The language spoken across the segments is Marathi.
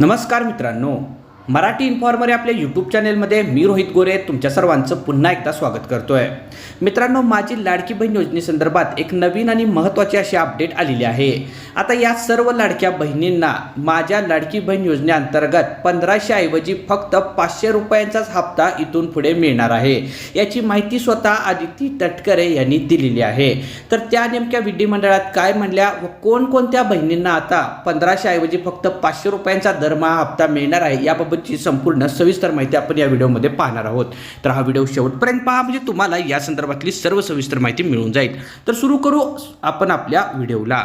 नमस्कार मित्रांनो मराठी इन्फॉर्मर या आपल्या यूट्यूब चॅनेलमध्ये मी रोहित गोरे तुमच्या सर्वांचं पुन्हा एकदा स्वागत करतो आहे मित्रांनो माझी लाडकी बहीण योजनेसंदर्भात एक नवीन आणि महत्त्वाची अशी अपडेट आलेली आहे. आता या सर्व लाडक्या बहिणींना माझ्या लाडकी बहीण योजनेअंतर्गत पंधराशे ऐवजी फक्त पाचशे रुपयांचाच हप्ता इथून पुढे मिळणार आहे. याची माहिती स्वतः आदिती तटकरे यांनी दिलेली आहे. तर त्या नेमक्या विधिमंडळात काय म्हणल्या व कोणकोणत्या बहिणींना आता पंधराशे ऐवजी फक्त पाचशे रुपयांचा दरमहा हप्ता मिळणार आहे याबाबतची संपूर्ण सविस्तर माहिती आपण या व्हिडिओमध्ये पाहणार आहोत. तर हा व्हिडिओ शेवटपर्यंत पहा म्हणजे तुम्हाला या संदर्भातली सर्व सविस्तर माहिती मिळून जाईल. तर सुरू करू आपण आपल्या व्हिडिओला.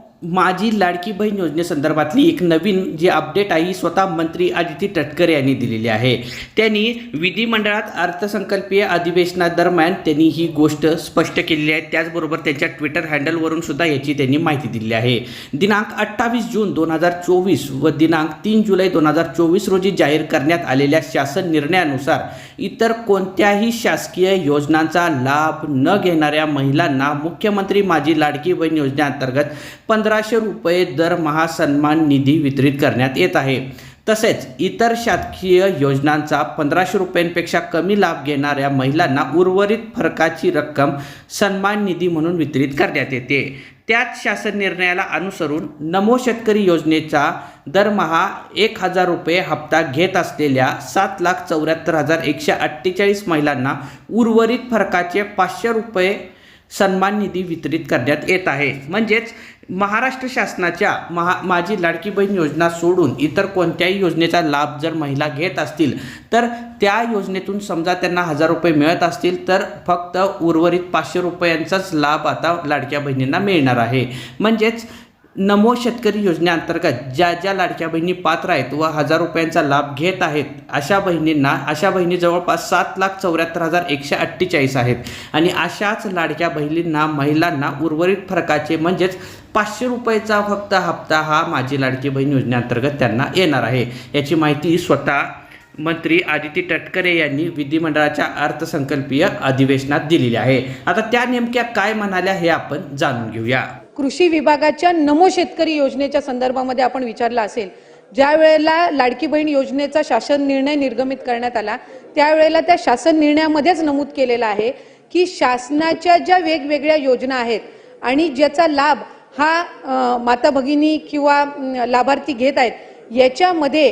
माझी लाडकी बहीण योजनेसंदर्भातली एक नवीन जी अपडेट आहे स्वतः मंत्री आदिती तटकरे यांनी दिलेली आहे. त्यांनी विधिमंडळात अर्थसंकल्पीय अधिवेशनादरम्यान त्यांनी ही गोष्ट स्पष्ट केलेली आहे. त्याचबरोबर त्यांच्या ट्विटर हँडलवरून सुद्धा याची त्यांनी माहिती दिली आहे. दिनांक अठ्ठावीस जून दोन हजार चोवीस व दिनांक तीन जुलै दोन हजार चोवीस रोजी जाहीर करण्यात आलेल्या शासन निर्णयानुसार इतर कोणत्याही शासकीय योजनांचा लाभ न घेणाऱ्या महिलांना मुख्यमंत्री माझी लाडकी बहीण योजनेअंतर्गत पंधराशे रुपये दरमहा सन्मान निधी वितरित करण्यात येत आहे. तसेच इतर शासकीय योजनांचा पंधराशे रुपयांपेक्षा कमी लाभ घेणाऱ्या महिलांना उर्वरित फरकाची रक्कम सन्मान निधी म्हणून वितरित करण्यात येते. त्याच शासन निर्णयाला अनुसरून नमो शेतकरी योजनेचा दरमहा एक हजार रुपये हप्ता घेत असलेल्या सात लाख चौऱ्याहत्तर हजार एकशे अठ्ठेचाळीस महिलांना उर्वरित फरकाचे पाचशे रुपये सन्मान निधी वितरित करण्यात येत आहे. म्हणजेच महाराष्ट्र शासनाच्या महा माझी लाडकी बहीण योजना सोडून इतर कोणत्याही योजनेचा लाभ जर महिला घेत असतील तर त्या योजनेतून समजा त्यांना हजार रुपये मिळत असतील तर फक्त उर्वरित पाचशे रुपयांचाच लाभ आता लाडक्या बहिणींना मिळणार आहे. म्हणजेच नमो शेतकरी योजनेअंतर्गत ज्या ज्या लाडक्या बहिणी पात्र आहेत व हजार रुपयांचा लाभ घेत आहेत अशा बहिणींना अशा बहिणी जवळपास सात लाख चौऱ्याहत्तर हजार एकशे अठ्ठेचाळीस आहेत. आणि अशाच लाडक्या बहिणींना महिलांना उर्वरित फरकाचे म्हणजेच पाचशे रुपयेचा फक्त हप्ता हा माझी लाडकी बहीण योजनेअंतर्गत त्यांना येणार आहे. याची माहिती स्वतः मंत्री आदिती तटकरे यांनी विधिमंडळाच्या अर्थसंकल्पीय अधिवेशनात दिलेली आहे. आता त्या नेमक्या काय म्हणाल्या हे आपण जाणून घेऊया. कृषी विभागाच्या नमो शेतकरी योजनेच्या संदर्भामध्ये आपण विचारलं असेल ज्या वेळेला लाडकी बहीण योजनेचा शासन निर्णय निर्गमित करण्यात आला त्यावेळेला त्या शासन निर्णयामध्येच नमूद केलेलं आहे की शासनाच्या ज्या वेगवेगळ्या योजना आहेत आणि ज्याचा लाभ हा माता भगिनी किंवा लाभार्थी घेत आहेत याच्यामध्ये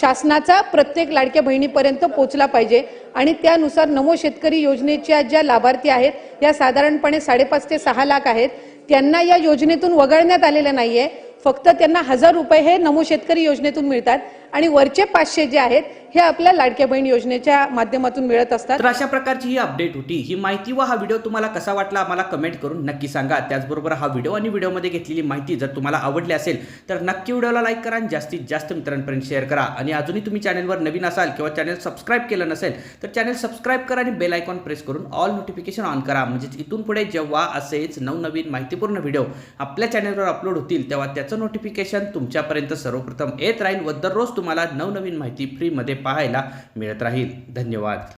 शासनाचा प्रत्येक लाडक्या बहिणीपर्यंत पोहोचला पाहिजे. आणि त्यानुसार नमो शेतकरी योजनेच्या ज्या लाभार्थी आहेत या साधारणपणे साडेपाच ते सहा लाख आहेत त्यांना या योजनेतून वगळण्यात आलेलं नाहीये. फक्त त्यांना हजार रुपये हे नमो शेतकरी योजनेतून मिळतात. आणि वरचे पाचशे जे आहेत हे आपल्या लाडक्या बहीण योजनेच्या माध्यमातून मिळत असतात. तर अशा प्रकारची ही अपडेट होती. ही माहिती व हा व्हिडिओ तुम्हाला कसा वाटला आम्हाला कमेंट करून नक्की सांगा. त्याचबरोबर हा व्हिडिओ आणि व्हिडिओमध्ये घेतलेली माहिती जर तुम्हाला आवडली असेल तर नक्की व्हिडिओला लाईक करा आणि जास्तीत जास्त मित्रांपर्यंत शेअर करा. आणि अजूनही तुम्ही चॅनलवर नवीन असाल किंवा चॅनल सबस्क्राईब केलं नसेल तर चॅनल सबस्क्राईब करा आणि बेल आयकॉन प्रेस करून ऑल नोटिफिकेशन ऑन करा. म्हणजेच इथून पुढे जेव्हा असेच नवनवीन माहितीपूर्ण व्हिडिओ आपल्या चॅनलवर अपलोड होतील तेव्हा त्याचं नोटिफिकेशन तुमच्यापर्यंत सर्वप्रथम येत राहील व दररोज तुम्हाला नवनवीन माहिती फ्रीमध्ये पाहायला मिळत राहील. धन्यवाद.